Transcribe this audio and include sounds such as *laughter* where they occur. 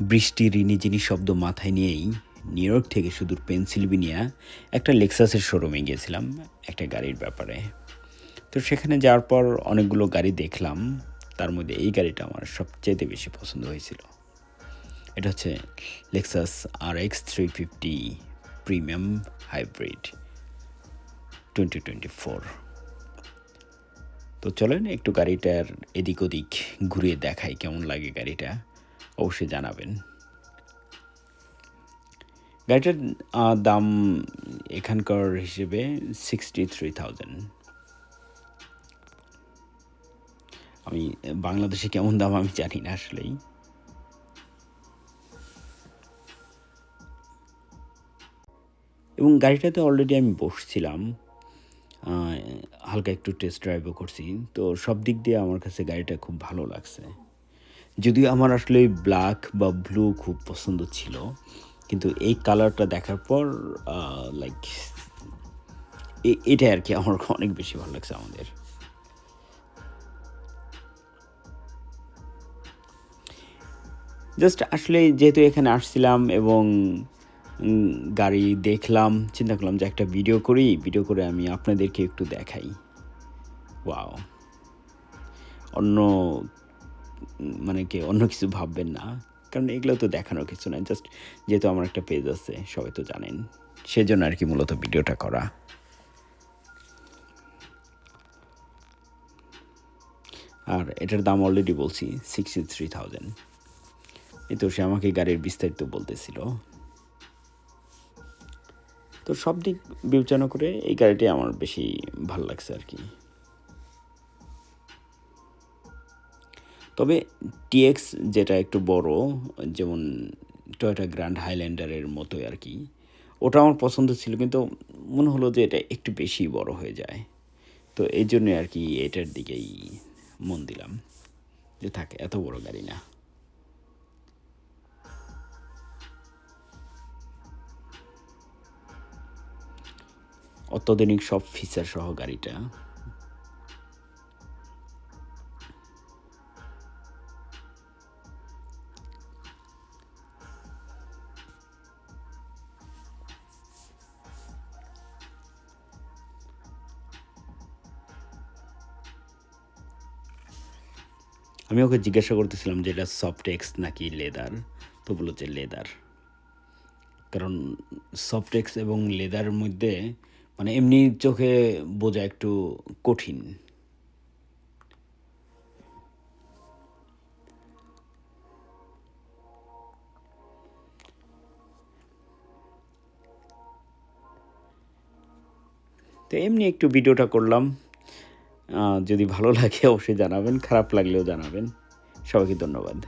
বৃষ্টি রিনিজিনি শব্দ মাথায় নিয়েই নিউ ইয়র্ক থেকে সুদূর পেনসিলভেনিয়া একটা লেক্সাসের শোরুমে গিয়েছিলাম, একটা গাড়ির ব্যাপারে। তো সেখানে যাওয়ার পর অনেকগুলো গাড়ি দেখলাম, তার মধ্যে এই গাড়িটা আমার সবচেয়ে বেশি পছন্দ হয়েছিল। এটা হচ্ছে Lexus R X three fifty premium hybrid twenty twenty four. তো চলেন একটু গাড়িটার এদিক ওদিক ঘুরিয়ে দেখাই কেমন লাগে গাড়িটা। অবশ্যই জানাবেন। গাড়িটার দাম এখানকার হিসেবে সিক্সটি থ্রি থাউজেন্ড আমি, বাংলাদেশে কেমন দাম আমি জানি না আসলেই। এবং গাড়িটাতে অলরেডি আমি বসছিলাম। হালকা একটু টেস্ট ড্রাইভও করছি। তো সব দিক দিয়ে আমার কাছে গাড়িটা খুব ভালো লাগছে। যদিও আমার আসলে ব্ল্যাক বা ব্লু খুব পছন্দ ছিল, কিন্তু এই কালারটা দেখার পর লাইক এটা আর কি আমার *laughs* অনেক বেশি ভালো লাগছে আমাদের। জাস্ট আসলে যেহেতু এখানে আসছিলাম এবং গাড়ি দেখলাম, চিন্তা করলাম যে একটা ভিডিও করি ভিডিও করে আমি আপনাদেরকে একটু দেখাই। ওয়াও অন্য মানে কি অন্য কিছু ভাববেন না। কারণ এগুলো তো দেখানোর কিছু না জাস্ট যেহেতু আমার একটা পেজ আছে, সবাই তো জানেন। সেজন্য আর কি মূলত ভিডিওটা করা। আর এটার দাম অলরেডি বলছি সিক্সটি থ্রি থাউজেন্ড এই তো সে আমাকে গাড়ির বিস্তারিত বলতেছিল। তো সব দিক বিবেচনা করে এই গাড়িটি আমার বেশি ভালো লাগছে আর কি। তবে টিএক্স যেটা একটু বড়, যেমন টয়োটা গ্র্যান্ড হাইল্যান্ডারের মতোই আর কি, ওটা আমার পছন্দ ছিল, কিন্তু মনে হলো যে এটা একটু বেশি বড় হয়ে যায়। তো এই জন্যই আর কি এটার দিকেই মন দিলাম, যে থাকে, এত বড় গাড়ি না। অত্যাধুনিক সব ফিচার সহ গাড়িটা। আমি ওকে জিজ্ঞাসা করতেছিলাম যে এটা সফট এক্স নাকি লেদার তো বলল যে লেদার কারণ সফট এক্স এবং লেদারের মধ্যে মানে এমনি চোখে বোঝা একটু কঠিন। তো এমনি একটু ভিডিওটা করলাম। যদি ভালো লাগে অবশ্যই জানাবেন খারাপ লাগলেও জানাবেন। সবাইকে ধন্যবাদ।